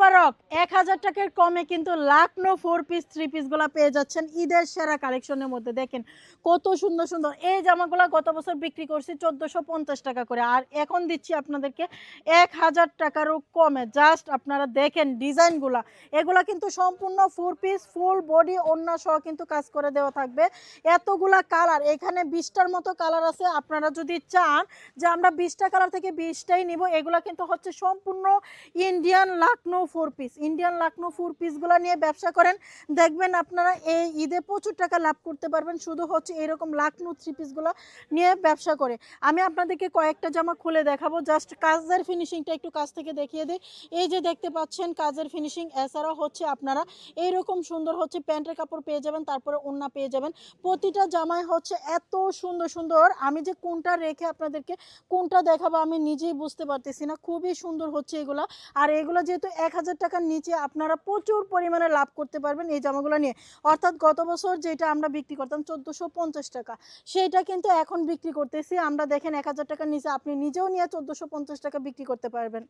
মোবারক, এক হাজার টাকার কমে কিন্তু লাখনো ফোর পিস থ্রি পিসগুলো পেয়ে যাচ্ছেন ঈদের সেরা কালেকশনের মধ্যে। দেখেন, কত সুন্দর সুন্দর। এই জামাগুলো গত বছর বিক্রি করছি চোদ্দোশো পঞ্চাশ টাকা করে। আর এখন দিচ্ছি আপনাদেরকে এক হাজার টাকারও কমে। জাস্ট আপনারা দেখেন ডিজাইনগুলা। এগুলা কিন্তু সম্পূর্ণ ফোর পিস ফুল বডি অন্য সহ কিন্তু কাজ করে দেওয়া থাকবে। এতগুলা কালার এখানে বিশটার মতো কালার আছে। আপনারা যদি চান যে আমরা বিশটা কালার থেকে বিশটাই নিব, এগুলা কিন্তু হচ্ছে সম্পূর্ণ Indian Lucknow four piece Indian Lucknow four পিসগুলো নিয়ে ব্যবসা করেন। দেখবেন আপনারা এই ঈদে প্রচুর টাকা লাভ করতে পারবেন, শুধু হচ্ছে এরকম লাকনো থ্রি পিসগুলো নিয়ে ব্যবসা করে। আমি আপনাদেরকে কয়েকটা জামা খুলে দেখাবো জাস্ট কাজের ফিনিশিংটা একটু কাছ থেকে দেখিয়ে দিই। এই যে দেখতে পাচ্ছেন কাজের ফিনিশিং এছাড়াও হচ্ছে আপনারা এইরকম সুন্দর হচ্ছে প্যান্টের কাপড় পেয়ে যাবেন, তারপরে ওড়না পেয়ে যাবেন। প্রতিটা জামাই হচ্ছে এত সুন্দর সুন্দর। আমি যে কোনটা রেখে আপনাদেরকে কোনটা দেখাবো আমি নিজেই বুঝতে পারতেছি না। খুবই সুন্দর হচ্ছে এগুলা। আর এগুলো যেহেতু এক হাজার টাকার নিচে আপনারা প্রচুর পরিমাণে লাভ করতে পারবেন এই জামাগুলো নিয়ে। অর্থাৎ গত বছর যেটা আমরা বিক্রি করতাম চোদ্দোশো পঞ্চাশ টাকা, সেইটা কিন্তু এখন বিক্রি করতেছি। আমরা দেখেন এক হাজার টাকার নিচে আপনি নিজেও নিয়ে চোদ্দোশো পঞ্চাশ টাকা বিক্রি করতে পারবেন।